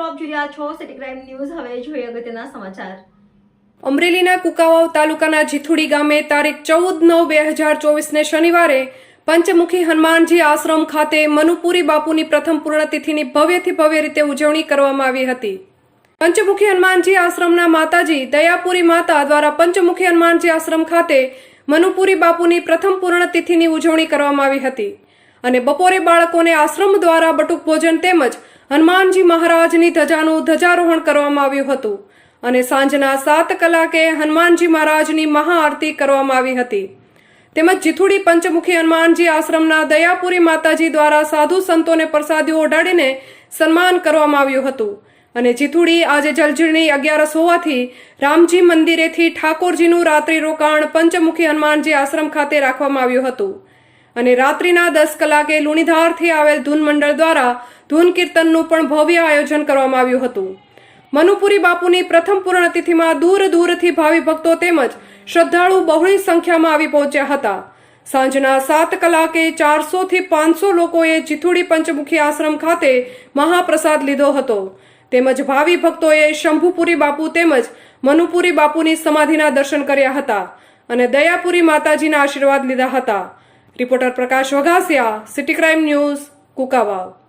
આપ જોઈ રહ્યા છો. સિટી ક્રાઇમ ન્યૂઝ હવે જોઈએ અગત્યના સમાચાર. અમરેલીના કુકાવાવ તાલુકાના જીથુડી ગામે તારીખ ચૌદ નવ બે હજાર ચોવીસને શનિવારે પંચમુખી હનુમાનજી આશ્રમ ખાતે મનુપુરી બાપુની પ્રથમ પૂર્ણતિથિની ભવ્યથી ભવ્ય રીતે ઉજવણી કરવામાં આવી હતી. પંચમુખી હનુમાનજી આશ્રમના માતાજી દયાપુરી માતા દ્વારા પંચમુખી હનુમાનજી આશ્રમ ખાતે મનુપુરી બાપુની પ્રથમ પૂર્ણતિથિની ઉજવણી કરવામાં આવી હતી. અને બપોરે બાળકોને આશ્રમ દ્વારા બટુક ભોજન તેમજ હનુમાનજી મહારાજની ધજાનું ધજારોહણ કરવામાં આવ્યું હતું અને સાંજના સાત કલાકે હનુમાનજી મહારાજની મહાઆરતી કરવામાં આવી હતી. તેમજ જીથુડી પંચમુખી હનુમાનજી આશ્રમના દયાપુરી માતાજી દ્વારા સાધુ સંતોને પ્રસાદીઓ ઓઢાડીને સન્માન કરવામાં આવ્યું હતું. અને જીથુડી આજે જલજીરણી અગિયારસ હોવાથી રામજી મંદિરેથી ઠાકોરજીનું રાત્રિ રોકાણ પંચમુખી હનુમાનજી આશ્રમ ખાતે રાખવામાં આવ્યું હતું. અને રાત્રિના દસ કલાકે લુણીધારથી આવેલ ધૂન મંડળ દ્વારા ધૂન કીર્તનનું પણ ભવ્ય આયોજન કરવામાં આવ્યું હતું. મનુપુરી બાપુની પ્રથમ પૂર્ણતિથિમાં દૂર દૂરથી ભાવિ ભક્તો તેમજ શ્રદ્ધાળુ બહોળી સંખ્યામાં આવી પહોંચ્યા હતા. સાંજના સાત કલાકે ચારસો થી પાંચસો લોકોએ જીથુડી પંચમુખી આશ્રમ ખાતે મહાપ્રસાદ લીધો હતો. તેમજ ભાવિ ભક્તોએ શંભુપુરી બાપુ તેમજ મનુપુરી બાપુની સમાધિના દર્શન કર્યા હતા અને દયાપુરી માતાજીના આશીર્વાદ લીધા હતા. Reporter Prakash Vaghasiya city crime news Kukavav.